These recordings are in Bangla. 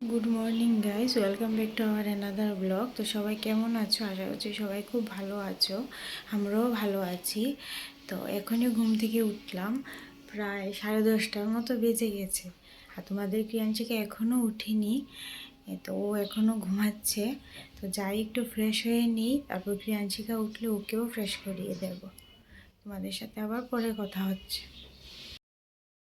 Good morning guys welcome back to our another vlog তো সবাই কেমন আছো? আশা করছি সবাই খুব ভালো আছো। আমরাও ভালো আছি। তো এখনই ঘুম থেকে উঠলাম। প্রায় সাড়ে দশটার মতো বেজে গেছে। আর তোমাদের ক্রিয়াঞ্চিকে এখনও উঠিনি। তো ও এখনও ঘুমাচ্ছে। তো যাই একটু ফ্রেশ হয়ে নিই। তারপর ক্রিয়াঞ্চিকা উঠলে ওকেও ফ্রেশ করিয়ে দেব। তোমাদের সাথে আবার পরে কথা হচ্ছে।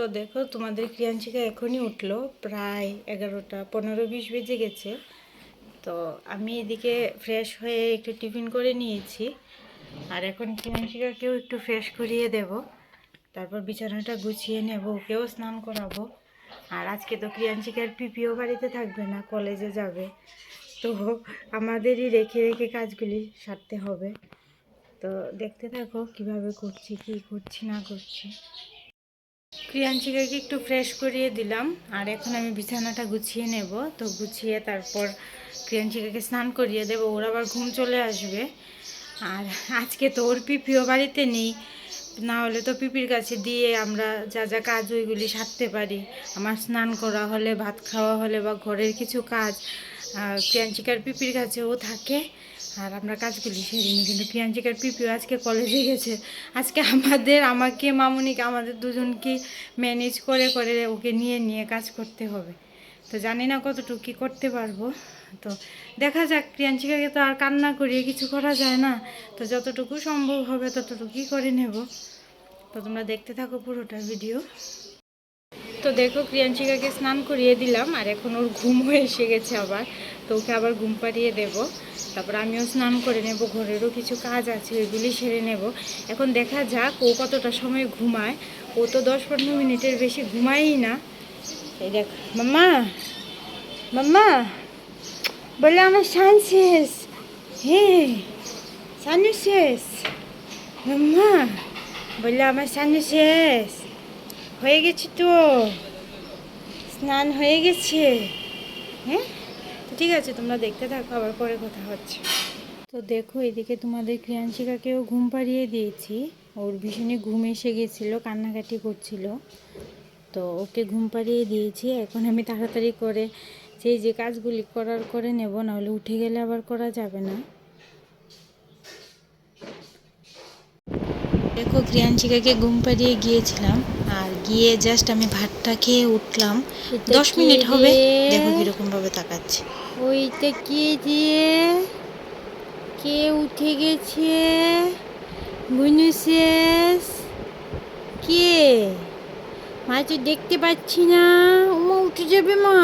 তো দেখো তোমাদের ক্রিয়াঞ্চিকা এখনই উঠল, প্রায় এগারোটা, পনেরো বিশ বেজে গেছে। তো আমি এদিকে ফ্রেশ হয়ে একটু টিফিন করে নিয়েছি। আর এখন ক্রিয়াঞ্চিকাকেও একটু ফ্রেশ করিয়ে দেব। তারপর বিছানাটা গুছিয়ে নেব, ওকেও স্নান করাবো। আর আজকে তো ক্রিয়াঞ্চিকার পিপিও বাড়িতে থাকবে না, কলেজে যাবে। তো আমাদেরই রেখে রেখে কাজগুলি সারতে হবে। তো দেখতে থাকো কীভাবে করছি, কি করছি, না করছি। ক্রিয়াঞ্চিকাকে একটু ফ্রেশ করিয়ে দিলাম। আর এখন আমি বিছানাটা গুছিয়ে নেব। তো গুছিয়ে তারপর ক্রিয়াঞ্চিকাকে স্নান করিয়ে দেবো। ওর আবার ঘুম চলে আসবে। আর আজকে তো ওর পিপিও বাড়িতে নেই। না হলে তো পিপির কাছে দিয়ে আমরা যা যা কাজ ওইগুলি সারতে পারি। আমার স্নান করা হলে ভাত খাওয়া হলে বা ঘরের কিছু কাজ আহ, প্রিয়াঞ্চিকার পিপির কাছেও থাকে। আর আমরা কাজগুলি সেরে নিই, কিন্তু প্রিয়াঞ্চিকার পিপিও আজকে কলেজে গেছে। আজকে আমাদের, আমাকে, মামুনিকে, আমাদের দুজনকে ম্যানেজ করে করে ওকে নিয়ে নিয়ে কাজ করতে হবে। তো জানি না কতটুকু কী করতে পারব। তো দেখা যাক প্রিয়াঞ্চিকাকে তো আর কান্না করিয়ে কিছু করা যায় না। তো যতটুকু সম্ভব হবে ততটুকুই করে নেব। তো তোমরা দেখতে থাকো পুরোটা ভিডিও। তো দেখো প্রিয়াঞ্চিকাকে স্নান করিয়ে দিলাম, আর এখন ওর ঘুম হয়ে এসে গেছে আবার। তো ওকে আবার ঘুম পাড়িয়ে দেব। তারপর আমিও স্নান করে নেব, ঘরেরও কিছু কাজ আছে, ওইগুলি সেরে নেব। এখন দেখা যাক ও কতটা সময় ঘুমায়। ও তো দশ পনেরো মিনিটের বেশি ঘুমায়ই না। এই দেখ, মাম্মা মাম্মা বলে আমার সান শেষ। হে সানু শেষ। মাম্মা, বললে আমার সানু শেষ। হয়ে গেছে তো। স্নান হয়ে গেছে। হ্যাঁ? তো ঠিক আছে, তোমরা দেখতে থাকো, আবার পরে কথা হচ্ছে। তো দেখো, এদিকে তোমাদের ক্রিয়াঞ্চিকাকেও ঘুম পাড়িয়ে দিয়েছি। ওর ভীষণই ঘুম এসে গেছিল, কান্নাকাটি করছিল। তো ওকে ঘুম পাড়িয়ে দিয়েছি। এখন আমি তাড়াতাড়ি করে সেই যে কাজগুলি করার করে নেব, নাহলে উঠে গেলে আবার করা যাবে না। দেখো ক্রিয়াঞ্চিকাকে ঘুম পাড়িয়ে গিয়েছিলাম আর গিয়ে জাস্ট আমি ভাতটা খেয়ে উঠলাম। দশ মিনিট হবে? দেখো কীরকম ভাবে তাকাচ্ছে। ওইটা কে দিয়ে কে উঠে গেছে? কে? মা তো দেখতে পাচ্ছি না। ওমা উঠে যাবে মা।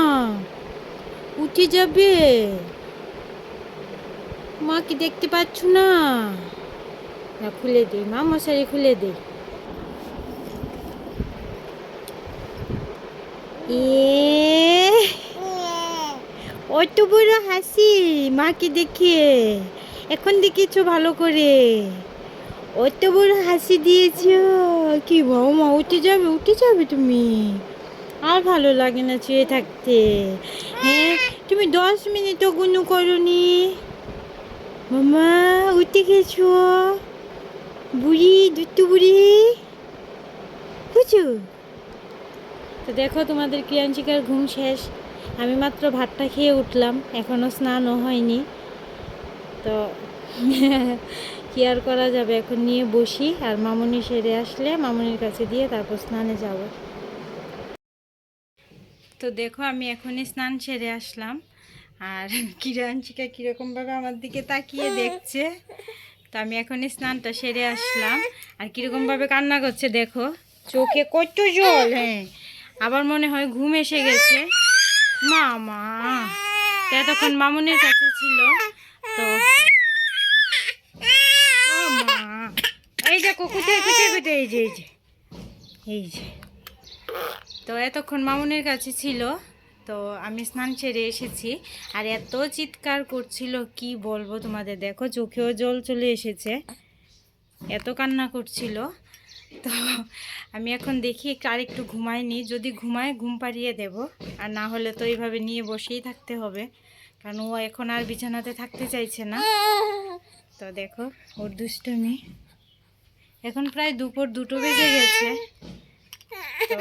উঠে যাবে। মা কি দেখতে পাচ্ছ না? না, খুলে দে মা মশারি খুলে দে এ অত বড় হাসি, মাকে দেখে এখন দেখিছো ভালো করে। অত বড় হাসি দিয়েছ। কি মা উঠে যাবে উঠে যাবে তুমি। আর ভালো লাগে না শুয়ে থাকতে। হ্যাঁ তুমি দশ মিনিটও গুনু করনি। মামা, উঠে গেছো? বুড়ি, দুট্টু বুড়ি। বুঝছ? তো দেখো, তোমাদের ক্রিয়াঞ্চিকার ঘুম শেষ। আমি মাত্র ভাতটা খেয়ে উঠলাম এখনও স্নানও হয়নি। তো কি আর করা যাবে? এখন নিয়ে বসি, আর মামুনি সেরে আসলে মামুনির কাছে দিয়ে তারপর স্নানে যাব। তো দেখো, আমি এখনই স্নান সেরে আসলাম। আর কিরাঞ্চিকা কীরকমভাবে আমার দিকে তাকিয়ে দেখছে তো আমি এখনই স্নানটা সেরে আসলাম। আর কীরকমভাবে কান্না করছে দেখো, চোখে কত জল হ্যাঁ। আবার মনে হয় ঘুম এসে গেছে। মামা, তো এতক্ষণ মামুনের কাছে ছিল, তো মা এই দেখো, কোথায় কোথায় কোথায়? এই যে এই যে এই যে। তো এতক্ষণ মামুনের কাছে ছিল তো আমি স্নান সেরে এসেছি। আর এত চিৎকার করছিল, কি বলব তোমাদের? দেখো চোখেও জল চলে এসেছে। এত কান্না করছিল। তো আমি এখন দেখি আর একটু ঘুমাইনি। যদি ঘুমায় ঘুম পাড়িয়ে দেব। আর না হলে তো এইভাবে নিয়ে বসেই থাকতে হবে। কারণ ও এখন আর বিছানাতে থাকতে চাইছে না। তো দেখো, ওর দুষ্টমি। এখন প্রায় দুপুর দুটো বেজে গেছে। তো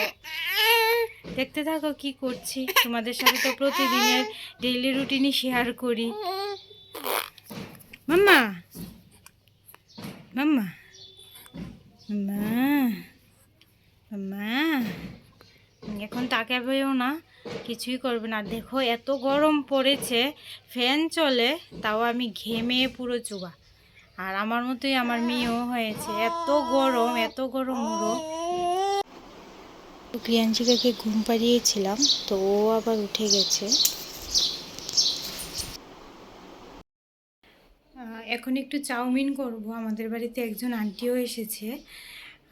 দেখতে থাকো কি করছি। তোমাদের সাথে তো প্রতিদিনের ডেইলি রুটিনই শেয়ার করি। মাম্মা মাম্মা মা মা এখন তাকে তাকাবেও না, কিছুই করবে না। দেখো, এত গরম পড়েছে, ফ্যান চলে, তাও আমি ঘেমে পুরো চুবা। আর আমার মতোই আমার মেয়েও হয়েছে। এত গরম এত গরম ওরও। প্রিয়াঞ্চিকাকে ঘুম পাড়িয়েছিলাম, তো ও আবার উঠে গেছে। এখন একটু চাউমিন করব। আমাদের বাড়িতে একজন আন্টিও এসেছে,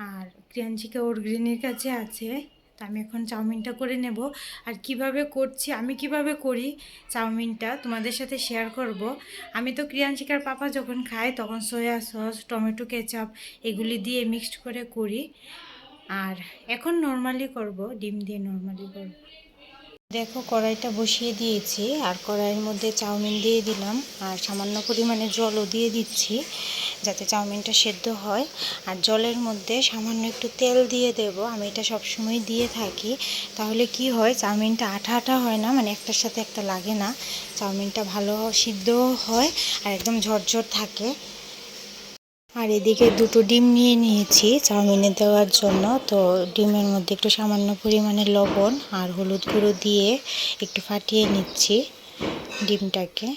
আর ক্রিয়াঞ্চিকা ওর গ্রিনের কাছে আছে, তা আমি এখন চাউমিনটা করে নেব। আর কীভাবে করছি, আমি কীভাবে করি চাউমিনটা তোমাদের সাথে শেয়ার করব। আমি তো ক্রিয়াঞ্চিকার পাপা যখন খায় তখন সয়া সস টমেটো কেচাপ এগুলি দিয়ে মিক্সড করে করি। আর এখন নর্মালি করব, ডিম দিয়ে নর্মালি করব। দেখো কড়াইটা বসিয়ে দিয়েছি, আর কড়াইয়ের মধ্যে চাউমিন দিয়ে দিলাম, আর সামান্য পরিমাণে জলও দিয়ে দিচ্ছি, যাতে চাউমিনটা সেদ্ধ হয়। আর জলের মধ্যে সামান্য একটু তেল দিয়ে দেব, আমি এটা সবসময় দিয়ে থাকি। তাহলে কি হয়, চাউমিনটা আঠা আঠা হয় না মানে একটার সাথে একটা লাগে না। চাউমিনটা ভালো সিদ্ধও হয়, আর একদম ঝরঝর থাকে। আর এদিকে দুটো ডিম নিয়ে নিয়েছি চাউমিনে দেওয়ার জন্য। তো ডিমের মধ্যে একটু সামান্য পরিমাণে লবণ আর হলুদ গুঁড়ো দিয়ে একটু ফাটিয়ে নিচ্ছি ডিমটাকে।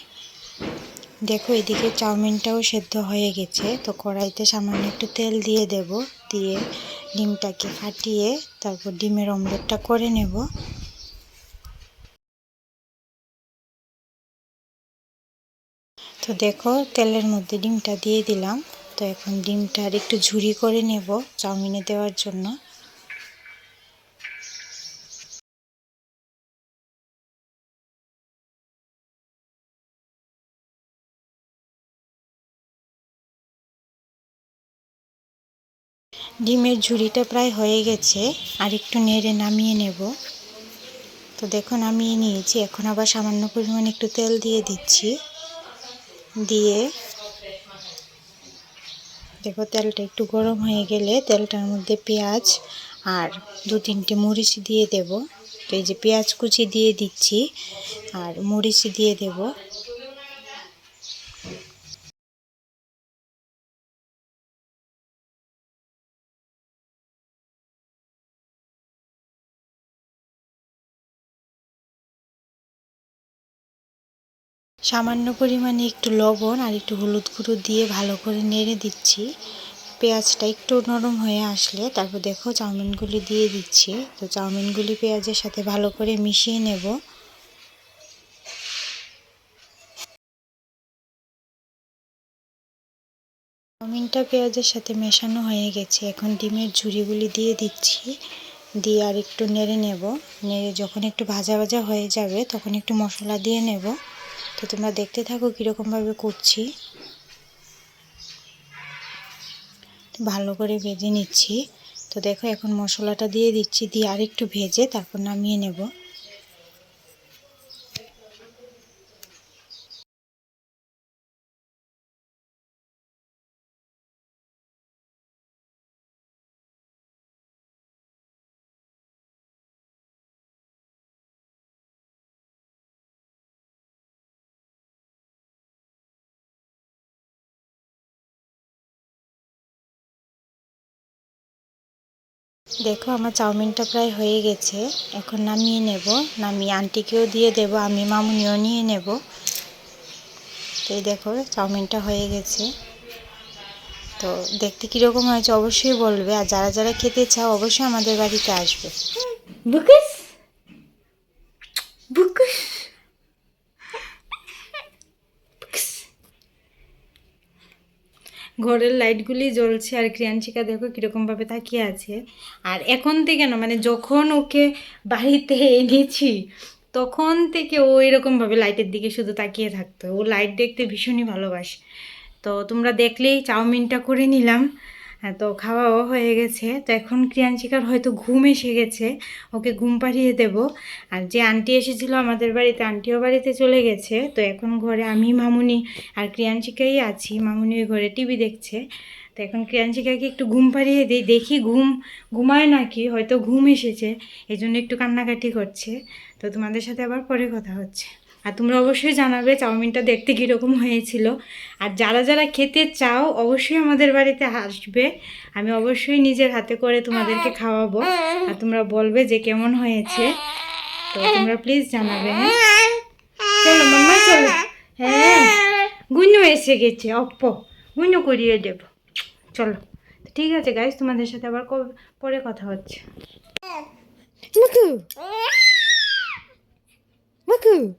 দেখো এদিকে চাউমিনটাও সেদ্ধ হয়ে গেছে। তো কড়াইতে সামান্য একটু তেল দিয়ে দেব, দিয়ে ডিমটাকে ফাটিয়ে তারপর ডিমের অমলেটটা করে নেব। তো দেখো তেলের মধ্যে ডিমটা দিয়ে দিলাম। তো এখন ডিমটা আর একটু ঝুরি করে নেব চাউমিনে দেওয়ার জন্য। ডিমের ঝুড়িটা প্রায় হয়ে গেছে, আর একটু নেড়ে নামিয়ে নেব। তো দেখো নামিয়ে নিয়েছি। এখন আবার সামান্য পরিমাণ একটু তেল দিয়ে দিচ্ছি। দিয়ে দেখো তেলটা একটু গরম হয়ে গেলে তেলটার মধ্যে পেঁয়াজ আর দু তিনটে মরিচ দিয়ে দেব। তো এই যে পেঁয়াজ কুচি দিয়ে দিচ্ছি আর মরিচ দিয়ে দেব। সামান্য পরিমাণে একটু লবণ আর একটু হলুদ গুঁড়ো দিয়ে ভালো করে নেড়ে দিচ্ছি। পেঁয়াজটা একটু নরম হয়ে আসলে তারপর দেখো চাউমিনগুলি দিয়ে দিচ্ছি। তো চাউমিনগুলি পেঁয়াজের সাথে ভালো করে মিশিয়ে নেব। চাউমিনটা পেঁয়াজের সাথে মেশানো হয়ে গেছে। এখন ডিমের ঝুড়িগুলি দিয়ে দিচ্ছি। দিয়ে আর একটু নেড়ে নেব। নেড়ে যখন একটু ভাজা ভাজা হয়ে যাবে তখন একটু মশলা দিয়ে নেব। তো তোমরা দেখতে থাকো কীরকমভাবে করছি। ভালো করে ভেজে নিচ্ছি। তো দেখো এখন মশলাটা দিয়ে দিচ্ছি, দিয়ে আরেকটু ভেজে তারপর নামিয়ে নেব। দেখো, আমার চাউমিনটা প্রায় হয়ে গেছে। এখন নামিয়ে নেব। নামিয়ে আন্টিকেও দিয়ে দেব, আমি মামুনিও নিয়ে নেব। তো এই দেখো, চাউমিনটা হয়ে গেছে। তো দেখতে কীরকম হয়েছে অবশ্যই বলবে, আর যারা যারা খেতে চাও অবশ্যই আমাদের বাড়িতে আসবে। ঘরের লাইটগুলি জ্বলছে আর ক্রিয়াঞ্চিকা দেখো কীরকমভাবে তাকিয়ে আছে। আর এখন থেকে না মানে যখন ওকে বাড়িতে এনেছি, তখন থেকে ও এরকমভাবে লাইটের দিকে শুধু তাকিয়ে থাকতো। ও লাইট দেখতে ভীষণই ভালোবাসে। তো তোমরা দেখলেই চাউমিনটা করে নিলাম। তো খাওয়াও হয়ে গেছে। তো এখন ক্রিয়াঞ্চিকার হয়তো ঘুম এসে গেছে, ওকে ঘুম পাড়িয়ে দেব। আর যে আন্টি এসেছিল আমাদের বাড়িতে, আন্টিও বাড়িতে চলে গেছে। তো এখন ঘরে আমি, মামুনি আর ক্রিয়াঞ্চিকাই আছি। মামুনি ওই ঘরে টিভি দেখছে। তো এখন ক্রিয়াঞ্চিকাকে একটু ঘুম পাড়িয়ে দিই। দেখি ঘুম, ঘুমায় নাকি? হয়তো ঘুম এসেছে এই জন্য একটু কান্নাকাটি করছে। তো তোমাদের সাথে আবার পরে কথা হচ্ছে। আর তোমরা অবশ্যই জানাবে চাউমিনটা দেখতে কীরকম হয়েছিল। আর যারা যারা খেতে চাও, অবশ্যই আমাদের বাড়িতে আসবে। আমি অবশ্যই নিজের হাতে করে তোমাদেরকে খাওয়াবো। আর তোমরা বলবে যে কেমন হয়েছে। তো তোমরা প্লিজ জানাবে হ্যাঁ? চলো মাম্মা, চলো। হ্যাঁ গুঞ্জু এসে গেছে। অপ্প গুঞ্জু করিয়ে দেবো। চলো। ঠিক আছে গাইজ তোমাদের সাথে আবার পরে কথা হচ্ছে। মুকু। মুকু।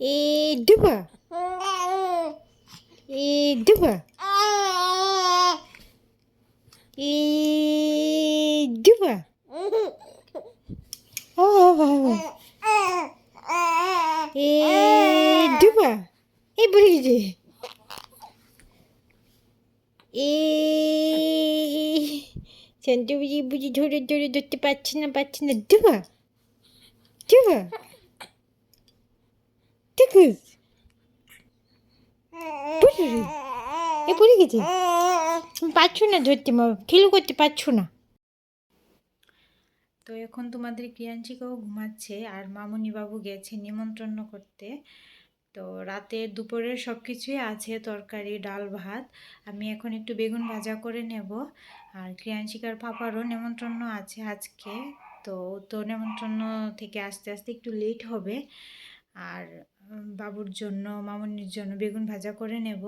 এ ডুবা এ ডুবা এ ডুবা ও এ ডুবা এই বুড়ি যে এ শান্ত বুঝি বুঝি ধরে ধরে ধরতে পারছি না পারছি না ডুবা ডুবা বুড়ি রে, এ গেছে পারছ না ধরতে খেলু করতে পারছ না তো এখন তোমাদের ক্রিয়াঞ্চিকাও ঘুমাচ্ছে আর মামুনি বাবু গেছে নিমন্ত্রণ করতে। তো রাতে দুপুরের সব কিছুই আছে তরকারি ডাল ভাত। আমি এখন একটু বেগুন ভাজা করে নেব। আর ক্রিয়াঞ্চিকার পাপারও নেমন্ত্রণ আছে আজকে। তো তো নেমন্ত্রণ থেকে আসতে আসতে একটু লেট হবে। আর বাবুর জন্য, মামুনির জন্য বেগুন ভাজা করে নেব।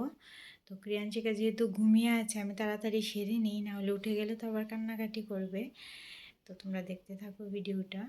তো ক্রিয়াঞ্চিকা যেহেতু ঘুমিয়ে আছে, আমি তাড়াতাড়ি সেরে নিই, নাহলে উঠে গেলে তো আবার কান্নাকাটি করবে। তো তোমরা দেখতে থাকো ভিডিওটা।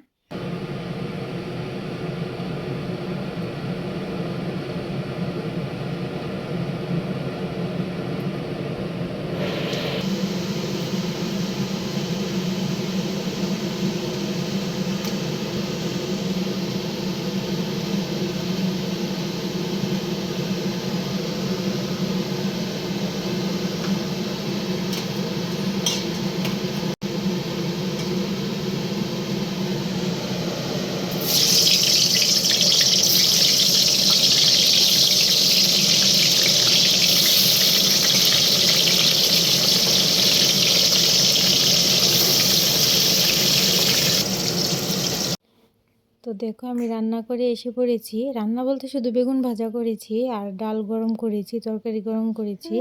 দেখো আমি রান্না করে এসে পড়েছি। রান্না বলতে শুধু বেগুন ভাজা করেছি আর ডাল গরম করেছি তরকারি গরম করেছি।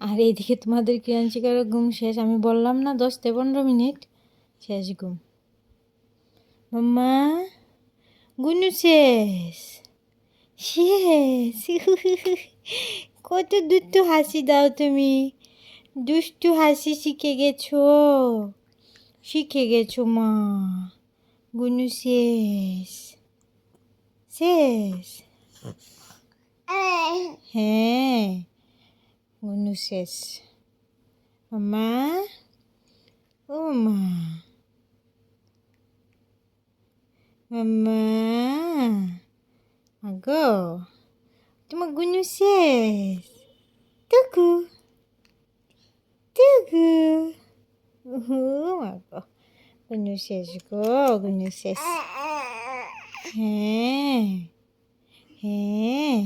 আর এইদিকে তোমাদের ক্রিয়াঞ্চিকারও ঘুম শেষ। আমি বললাম না দশ থেকে পনেরো মিনিট শেষ ঘুম। মাম্মা গুনু শেষ। শেষ। কত দুষ্টু হাসি দাও তুমি। দুষ্টু হাসি শিখে গেছো। শিখে গেছো মা। গুনু শেষ শেষ হ্যাঁ গুনু শেষ মা ও মা মাম্মা আগো তোমার গুনু শেষ টুকু টুকু উহু আগো গুনু শেষ গো গুনু শেষ হ্যাঁ হ্যাঁ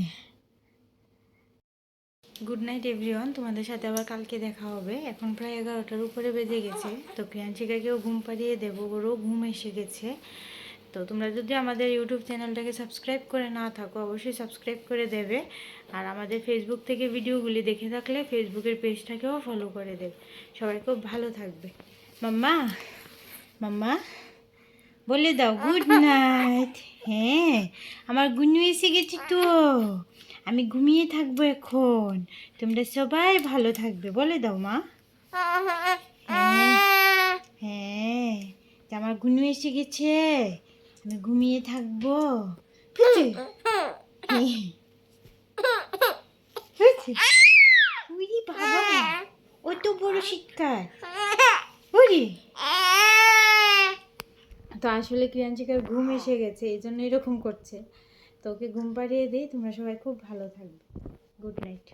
গুড নাইট এভরিওয়ান তোমাদের সাথে আবার কালকে দেখা হবে। এখন প্রায় এগারোটার উপরে বেজে গেছে। তো প্রিয়াঞ্চিকাকেও ঘুম পাড়িয়ে দেবো। ওরও ঘুম এসে গেছে। তো তোমরা যদি আমাদের ইউটিউব চ্যানেলটাকে সাবস্ক্রাইব করে না থাকো, অবশ্যই সাবস্ক্রাইব করে দেবে। আর আমাদের ফেসবুক থেকে ভিডিওগুলি দেখে থাকলে ফেসবুকের পেজটাকেও ফলো করে দেবে। সবাই খুব ভালো থাকবে। মাম্মা! মাম্মা বলে দাও গুড নাইট হ্যাঁ আমার গুনু এসে গেছি তো। আমি ঘুমিয়ে থাকব এখন। তোমরা সবাই ভালো থাকবে বলে দাও মা। হ্যাঁ হ্যাঁ আমার গুনু এসে গেছে। আমি ঘুমিয়ে থাকব? হ্যাঁ। বাবা অত বড় শিক্ষার। বুঝলি তো আসলে ক্রিয়াঞ্চিকার ঘুম এসে গেছে, এই জন্য এরকম করছে। তো ওকে ঘুম পাড়িয়ে দিই, তোমরা সবাই খুব ভালো থাকবে। Good night